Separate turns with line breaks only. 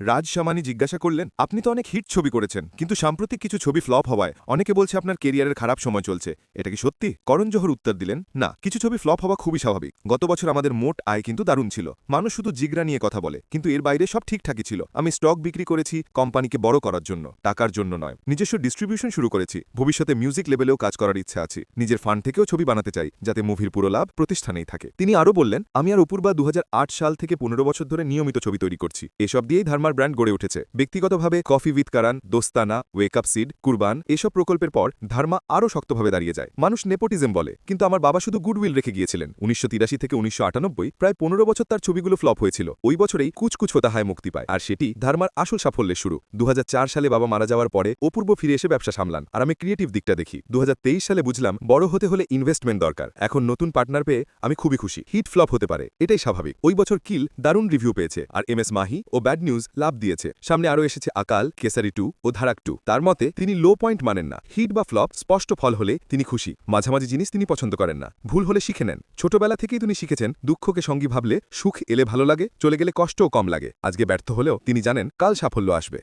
রাজ শামানি জিজ্ঞাসা করলেন, আপনি তো অনেক হিট ছবি করেছেন, কিন্তু সাম্প্রতিক কিছু ছবি ফ্লপ হওয়ায় অনেকে বলছে আপনার কেরিয়ারের খারাপ সময় চলছে। এটা কি সত্যি? করণ জোহর উত্তর দিলেন, না, কিছু ছবি ফ্লপ হওয়া খুবই স্বাভাবিক। গত বছর আমাদের মোট আয় কিন্তু দারুণ ছিল। মানুষ শুধু জিগরা নিয়ে কথা বলে, কিন্তু এর বাইরে সব ঠিকঠাকই ছিল। আমি স্টক বিক্রি করেছি কোম্পানিকে বড় করার জন্য, টাকার জন্য নয়। নিজস্ব ডিস্ট্রিবিউশন শুরু করেছি। ভবিষ্যতে মিউজিক লেভেলেও কাজ করার ইচ্ছা আছে। নিজের ফান্ড থেকেও ছবি বানাতে চাই, যাতে মুভির পুরো লাভ প্রতিষ্ঠানেই থাকে। তিনি আরও বললেন, আমি আর অপূর্বা দু সাল থেকে পনেরো বছর ধরে নিয়মিত ছবি তৈরি করছি। এসব দিয়েই ধার্মার ব্র্যান্ড গড়ে উঠেছে। ব্যক্তিগতভাবে coffee with Karan, Dostana wake up Sid Kurbaan এসব প্রকল্পের পর ধার্মা আরও শক্তভাবে দাঁড়িয়ে যায়। মানুষ নেপোটিজম বলে, কিন্তু আমার বাবা শুধু গুডউইল রেখে গিয়েছিলেন। উনিশশো থেকে উনিশশো আটানব্বই প্রায় পনেরো বছর তার ছবিগুলো ফ্লপ হয়েছিল। ওই বছরেই কুচকুচ হোতা হায় মুক্তি পায়। আর সেটি ধার্মার আসল সাফল্যের শুরু। দু হাজার চার সালে বাবা মারা যাওয়ার পরে অপূর্ব ফিরে এসে ব্যবসা সামলান। আর আমি ক্রিয়েটিভ দিকটা দেখি। দু হাজার তেইশ সালে বুঝলাম, বড় হতে হলে ইনভেস্টমেন্ট দরকার। এখন নতুন পার্টনার পেয়ে আমি খুবই খুশি। হিট ফ্লপ হতে পারে। এটাই স্বাভাবিক। ওই বছর কিল দারুণ রিভিউ পেয়েছে। আর এম এস মাহি ও ব্যাড নিউজ লাভ দিয়েছে। সামনে আরও এসেছে আকাল, কেসারি টু ও ধারাক টু। তার মতে, তিনি লো পয়েন্ট মানেন না। হিট বা ফ্লপ, স্পষ্ট ফল হলে তিনি খুশি। মাঝামাঝি জিনিস তিনি পছন্দ করেন না। ভুল হলে শিখে নেন। ছোটবেলা থেকেই তিনি শিখেছেন, দুঃখকে সঙ্গী ভাবলে সুখ এলে ভালো লাগে, চলে গেলে কষ্টও কম লাগে। আজকে ব্যর্থ হলেও তিনি জানেন, কাল সাফল্য আসবে।